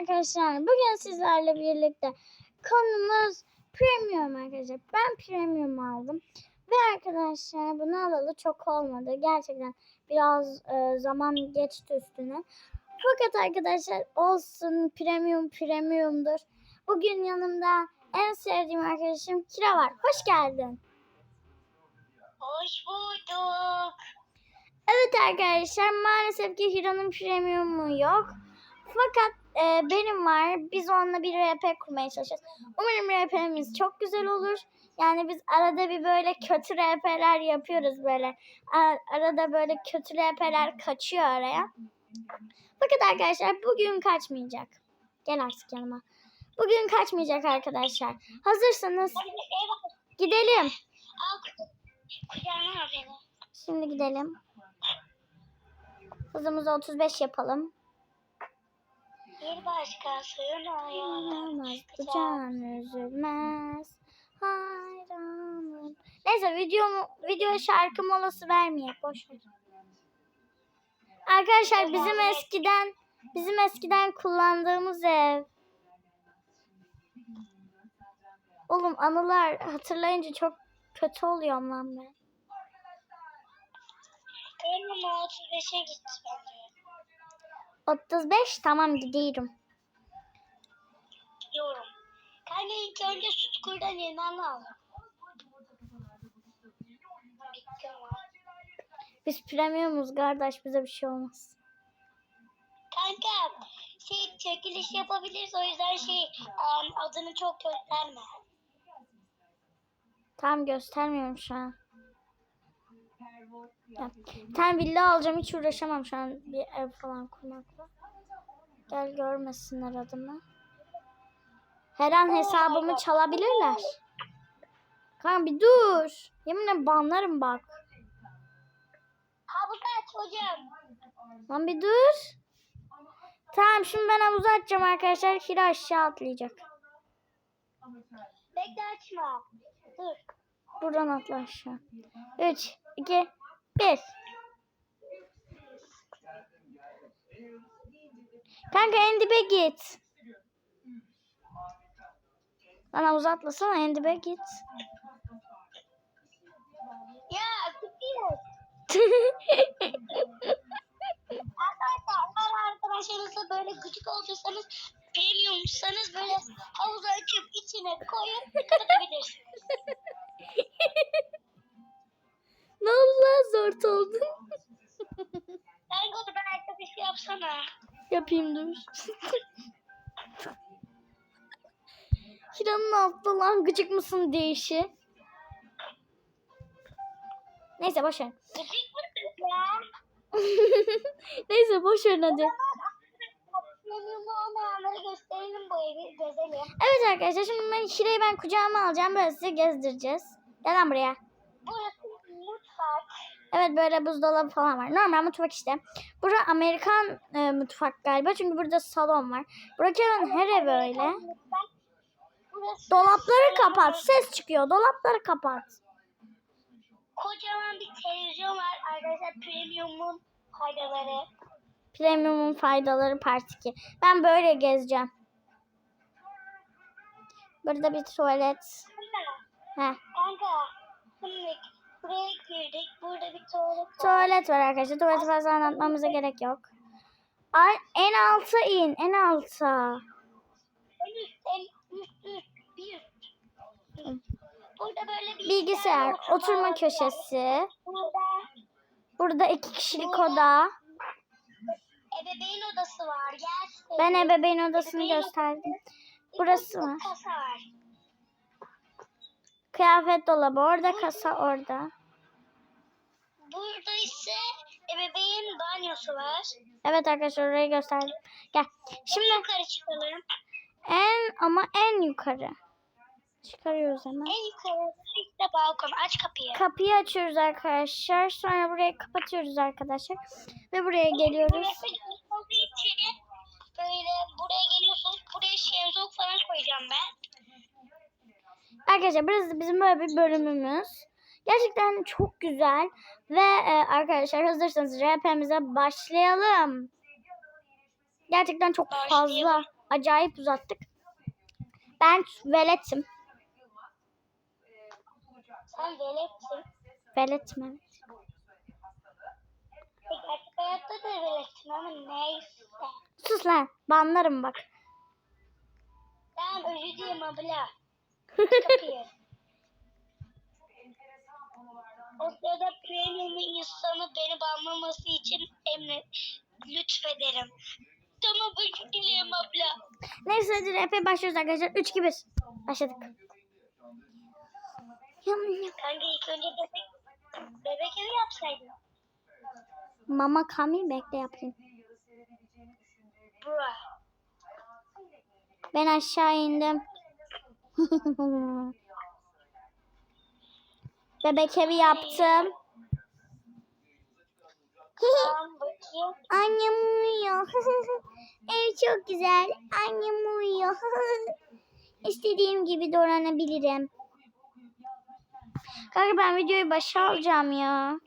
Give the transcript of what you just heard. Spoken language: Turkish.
Arkadaşlar bugün sizlerle birlikte konumuz premium arkadaşlar. Ben premium aldım. Ve arkadaşlar bunu alalı çok olmadı. Gerçekten biraz e, zaman geçti üstüne. Fakat arkadaşlar olsun premium premiumdur. Bugün yanımda en sevdiğim arkadaşım Kira var. Hoş geldin. Hoş bulduk. Evet arkadaşlar maalesef ki Hira'nın premiumu yok. Fakat e, benim var. Biz onunla bir RP kurmaya çalışacağız. Umarım RP'miz çok güzel olur. Yani biz arada bir böyle kötü RP'ler yapıyoruz böyle. Arada böyle kötü RP'ler kaçıyor araya. Fakat arkadaşlar bugün kaçmayacak. Gel artık yanıma. Bugün kaçmayacak arkadaşlar. Hazırsanız gidelim. Şimdi gidelim. Hızımızı 35 yapalım. Bir başka sığınıyor. Ağlamaz bu can üzülmez. Hayranım. Neyse video video şarkı molası vermeyek boş ver. Arkadaşlar bizim eskiden bizim eskiden kullandığımız ev. Oğlum anılar hatırlayınca çok kötü oluyorum lan ben. Benim 35'e gitti bence. 35 tamam gidiyorum. Yorum. Kanka ilk önce süt kurdan. Bitti ama. Biz premiumuz kardeş bize bir şey olmaz. Kanka şey çekiliş yapabiliriz o yüzden şey um, adını çok gösterme. Tam göstermiyorum şu an. Ya, Tam villa alacağım hiç uğraşamam şu an bir ev falan kurmakla. Gel görmesinler adımı. Her an hesabımı çalabilirler. Kanka bir dur. Yeminle banlarım bak. Ha bu kaç hocam? Lan bir dur. Tamam şimdi ben havuza atacağım arkadaşlar. Hira aşağı atlayacak. Bekle açma. Dur. Buradan atla aşağı. 3, 2, 1. Kanka en dibe git. Lan havuza atlasana en dibe git. Ya. Arkadaşlar eğer arkadaşlarınızla böyle gıcık olursanız premiumsanız böyle havuza açıp içine koyup kapatabilirsiniz. zor oldun? Onu ben arkadaş yapsana. Yapayım dur. Hira'nın altta lan gıcık mısın diye işi. Neyse boş ver. Gıcık mısın ya? Neyse boş ver hadi. Evet arkadaşlar şimdi ben Hira'yı ben kucağıma alacağım. Böyle size gezdireceğiz. Gel lan buraya. Evet böyle buzdolabı falan var. Normal mutfak işte. Burası Amerikan e, mutfak galiba. Çünkü burada salon var. Buradaki evin her evi öyle. Dolapları kapat. Ses çıkıyor. Dolapları kapat. Kocaman bir televizyon var arkadaşlar. Premium'un faydaları. Premium'un faydaları part 2. Ben böyle gezeceğim. Burada bir tuvalet. Heh. Kanka şimdi buraya girdik. Burada bir tuvalet var. Tuvalet var arkadaşlar. Tuvaleti fazla anlatmamıza gerek yok. Ay, en alta in. En alta. En üst, en üst, üst, bir üst. Burada böyle bir Bilgisayar. tane Oturma var. köşesi. Burada Burada iki kişilik oda. ebeveyn odası var. Gel. Ben ebeveyn odasını gösterdim. Burası var. Kasa var. Kıyafet dolabı orada, kasa orada. Burada ise ebeveyn banyosu var. Evet arkadaşlar orayı gösterdim. Gel. Şimdi Şimdi yukarı çıkalım. en ama en yukarı. Çıkarıyoruz hemen. En yukarı işte balkon. Aç kapıyı. Kapıyı açıyoruz arkadaşlar. Sonra burayı kapatıyoruz arkadaşlar. Ve buraya geliyoruz. Böyle buraya geliyorsunuz. Buraya şezlong falan koyacağım ben. Arkadaşlar burası bizim böyle bir bölümümüz. Gerçekten çok güzel. Ve e, arkadaşlar hazırsanız RP'mize başlayalım. Gerçekten çok fazla acayip uzattık. Ben veletim. Sen veletsin. Veletim evet. Peki artık hayatta da veletsin ama neyse. Sus lan. Banlarım bak. Tamam özür dilerim abla. Kapıyı. Premium insanı beni banlaması için emre lütfederim. Tamam özür dilerim abla. Neyse hadi rap'e başlıyoruz arkadaşlar. 3 2 1. Başladık. Kanka ilk önce bebek, bebek evi yapsaydın. Mama Kamil bekle yapayım. Bra. Ben aşağı indim. Bebek evi yaptım. Annem uyuyor. Ev çok güzel. Annem uyuyor. İstediğim gibi davranabilirim. Kanka ben videoyu başa alacağım ya.